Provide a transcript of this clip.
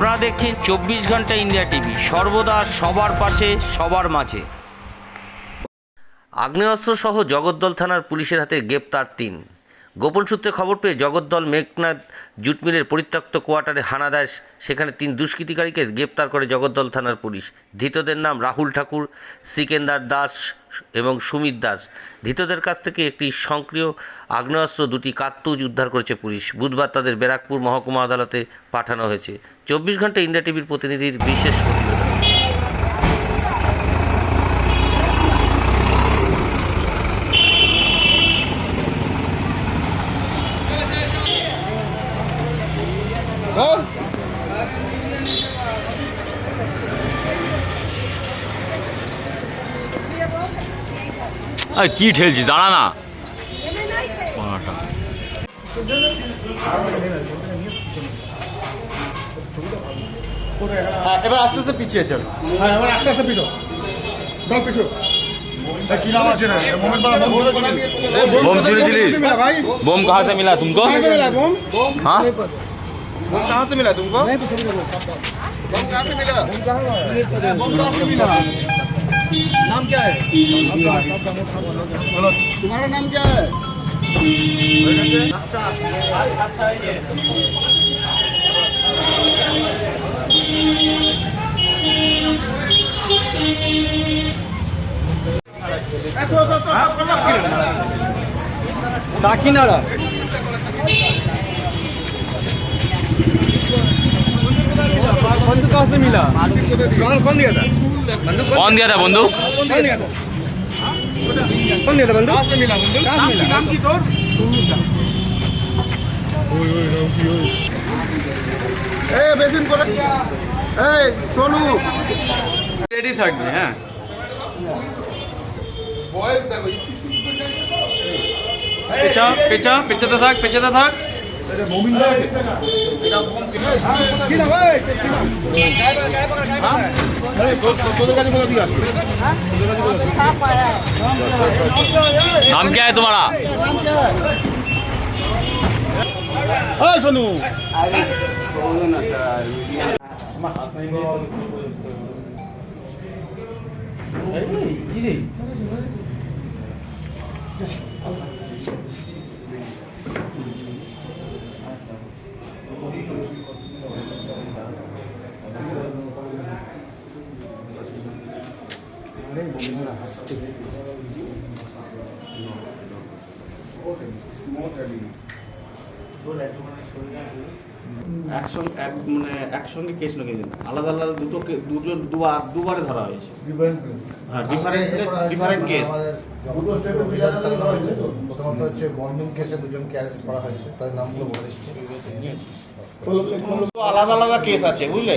আপনারা দেখছেন চব্বিশ ঘণ্টা ইন্ডিয়া টিভি, সর্বদা সবার পাশে, সবার মাঝে। আগ্নেয়াস্ত্র সহ জগদ্দল থানার পুলিশের হাতে গ্রেপ্তার তিন। গোপন সূত্রে খবর পেয়ে জগদ্দল মেঘনাথ জুটমিলের পরিত্যক্ত কোয়ার্টারে হানা দেয়, সেখানে তিন দুষ্কৃতিকারীকে গ্রেপ্তার করে জগদ্দল থানার পুলিশ। ধৃতদের নাম রাহুল ঠাকুর, সিকেন্দার দাস এবং সুমিত দাস। ধৃতদের কাছ থেকে একটি সক্রিয় আগ্নেয়াস্ত্র, দুটি কার্তুজ উদ্ধার করেছে পুলিশ। বুধবার তাদের ব্যারাকপুর মহকুমা আদালতে পাঠানো হয়েছে। চব্বিশ ঘণ্টা ইন্ডিয়া টিভির প্রতিনিধির বিশেষ প্রতিবেদন। হ্যাঁ? আরে কি ঠেলছিস দাঁড়া না বাবাটা। হ্যাঁ, এবার আস্তে আস্তে পিছিয়ে চল হ্যাঁ এবার আস্তে আস্তে পিছো দশ পিছো এই কি নাম আছে রে মোমেন্ট বাবা বোম চলে দিলি বোম চুরি দিলিস ভাই বোম कहाँ से मिला तुमको कहाँ से मिला বোম हाँ कहाँ से मिला तुमको বোম कहाँ से मिला नाम क्या है तुम्हारा नाम क्या है काकीनाडा बंधु कहाँ से मिला कौन दिया था बंदूक? कौन दिया था बंदूक? ए बेसिन को ए सोनू। रेडी थर्ड में है। पीछा पीछा पीछे तो थक पीछे तो थक। नाम क्या है तुम्हारा सोनू Thank you. একসঙ্গে এক মানে একসঙ্গে কেস নাকি আলাদা আলাদা দুটো কে- দুজন দুবার দুবারে ধরা হয়েছে। হ্যাঁ ডিফারেন্ট ডিফারেন্ট কেস দুটো স্টেপে বিচার করা হয়েছে তো প্রথমত হচ্ছে বন্ডিং কেসে দুজনকে অ্যারেস্ট করা হয়েছে তাদের নামগুলো বলে দিচ্ছি। আলাদা আলাদা কেস আছে বুঝলে?